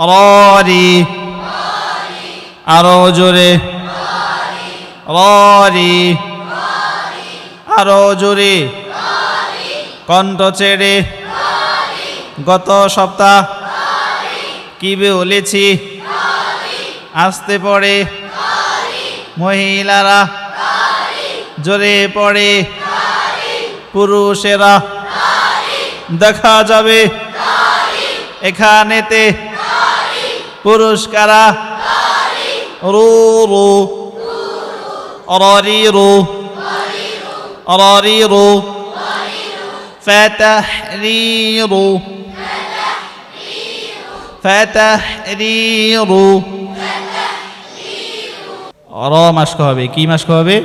Rory. আরও জোরে। Rory. আরও জোরে। কণ্ঠ ছেড়ে। গত সপ্তাহ কি বলেছি? আসতে পড়ে। মহিলারা জোরে পড়ে। পুরুষেরা দেখা যাবে। এখানেতে পুরস্কারা রু রু অরি রু অরি রু فتحرير فتحرير র মাস্ক হবে কি মাস্ক হবে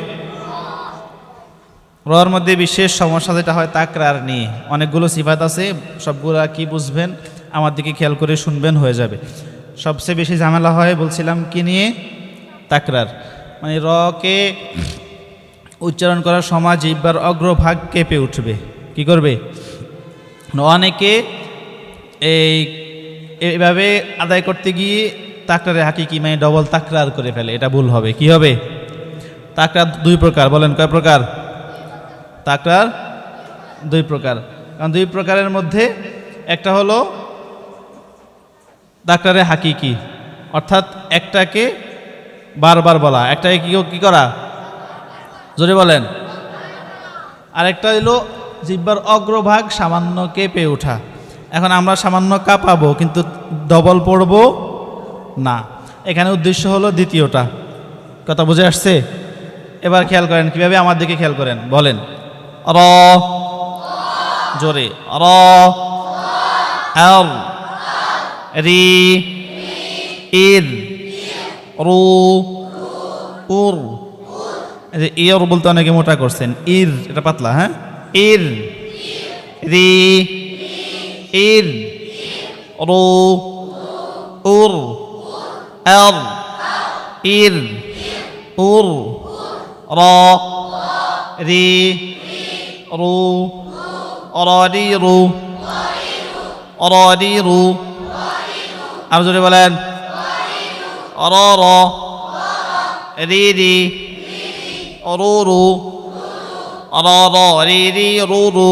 রর মধ্যে বিশেষ সমস্যা যেটা হয় তাকরার নিয়ে অনেকগুলো সিফাত আছে সবগুলা কি বুঝবেন আমার দিকে খেয়াল করে শুনবেন হয়ে যাবে সবচেয়ে বেশি ঝামেলা হয়, বলছিলাম, কি নিয়ে? তাকরার। মানে রকে উচ্চারণ করার সময় জিব্বার অগ্রভাগ কেঁপে উঠবে। কি করবে? অনেকে এই এভাবে আদায় করতে গিয়ে তাকরারে হাকিকি মানে ডবল তাকরার করে ফেলে, এটা ভুল হবে। কি হবে? তাকরার দুই প্রকার, বলেন, কয় প্রকার? তাকরার দুই প্রকার। কারণ দুই প্রকারের মধ্যে একটা হলো তাকরারে হাকিকি। অর্থাৎ একটাকে বারবার বলা। একটাকে কি কি করা? জোরে বলেন। আরেকটা হলো জিব্বার অগ্রভাগ সামান্য কেঁপে ওঠা। এখন আমরা সামান্য কাঁপাবো, কিন্তু ডবল পড়ব না। এখানে উদ্দেশ্য হলো দ্বিতীয়টা। কথা বুঝে আসছে? এবার খেয়াল করেন, কীভাবে আমার দিকে খেয়াল করেন? বলেন। র। জোরে। র। আর রি ইর রু, উর। ইয়র বলতে অনেকে মোটা করছেন। ইর, এটা পাতলা হ্যাঁ? ইর, রি, ইর, রু, উর আর ইর, উর, র, রি, রু অরি রু অরি রু। আর জোরে বলেন। অর র রি রি রু রু র র রি রি রু রু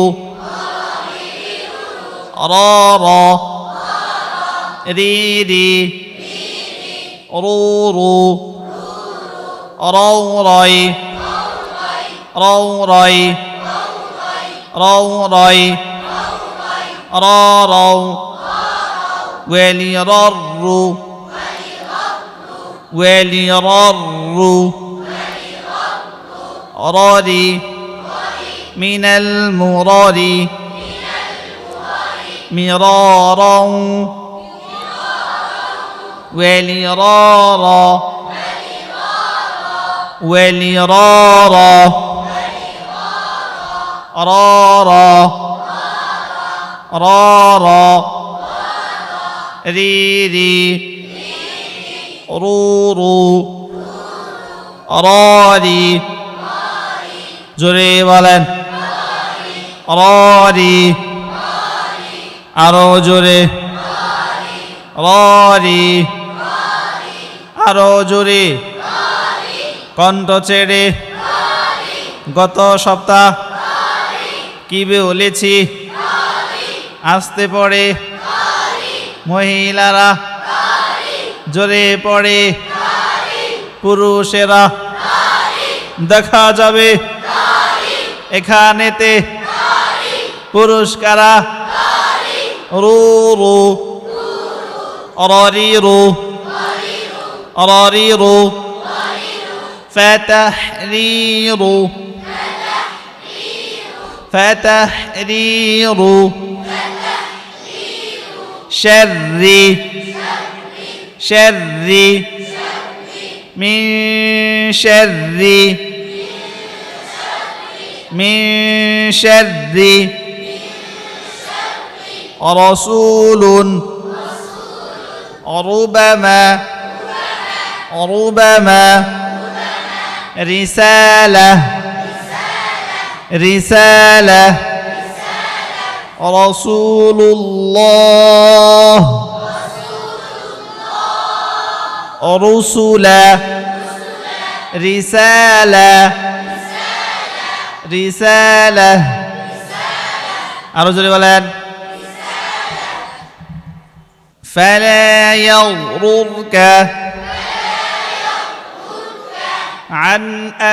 র র রি রৌ রয় রৌ রয় র রৌ ولرر ولرر رر من المرر مرارا. ولرارا ولرارا رارا. رارا. রি রি। রু রু। রি জোরে বলেন। রি আরও জোরে। রি। আরও জোরে। কণ্ঠ ছেড়ে। গত সপ্তাহ। কি বলেছি? আসতে পড়ে। মহিলারা জোরে পড়ে পুরুষেরা দেখা যাবে এখানেতে পুরস্কারা রু রু অরি রু অরি রু فتحرير فتحرير شر شر من شر من شر رسول ربما ربما رسالة رسالة رسول الله رسلا رسالة رسالة আরো জোরে বলেন فلا يغررك عن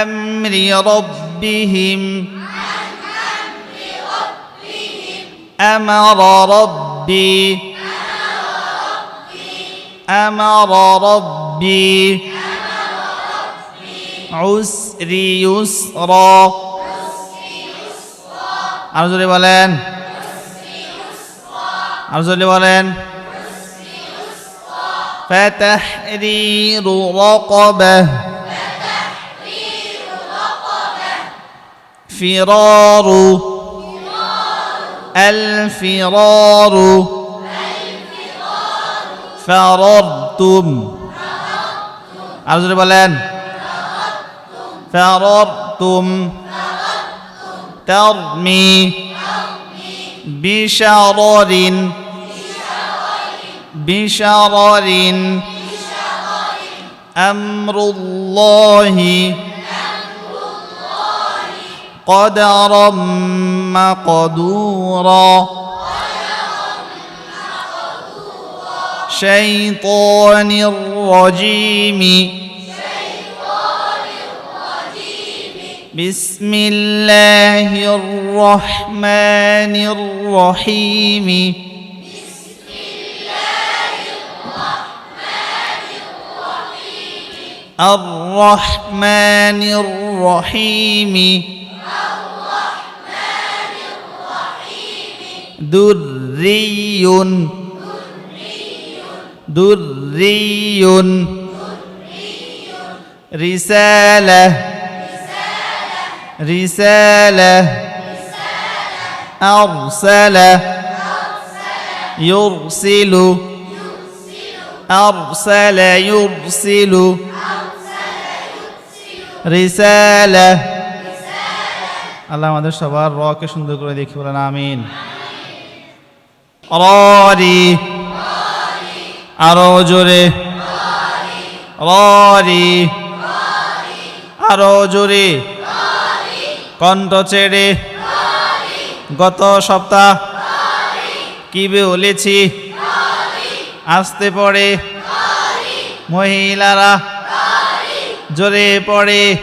أمر ربهم أمر ربي أمر ربي عسري يسرا আরো জোরে বলেন আরো জোরে বলেন فتحرير رقبة فرار الفرار فررتم عاوزين بلان فررتم ترمي بشرر بشرر أمر الله قدرا مقدورا. شيطان الرجيم. بسم الله الرحمن الرحيم. الرحمن الرحيم. دري دري رسالة رسالة أرسل يرسل أرسل يرسل রিসালা আল্লাহ আমাদের সবার রকে সুন্দর করে দেখি বলেন আমিন ররি। আরও জোরে। ররি। আরও জোরে। কণ্ঠ ছেড়ে। গত সপ্তাহ কি বলেছি? আসতে পড়ে। মহিলারা জোরে পড়ে।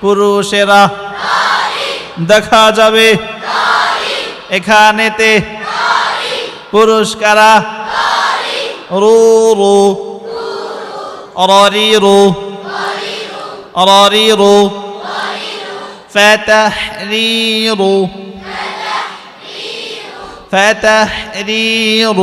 পুরুষেরা দেখা যাবে। এখানেতে পুরস্কারা রু রু অরি রু অরি রু فتحرير فتحرير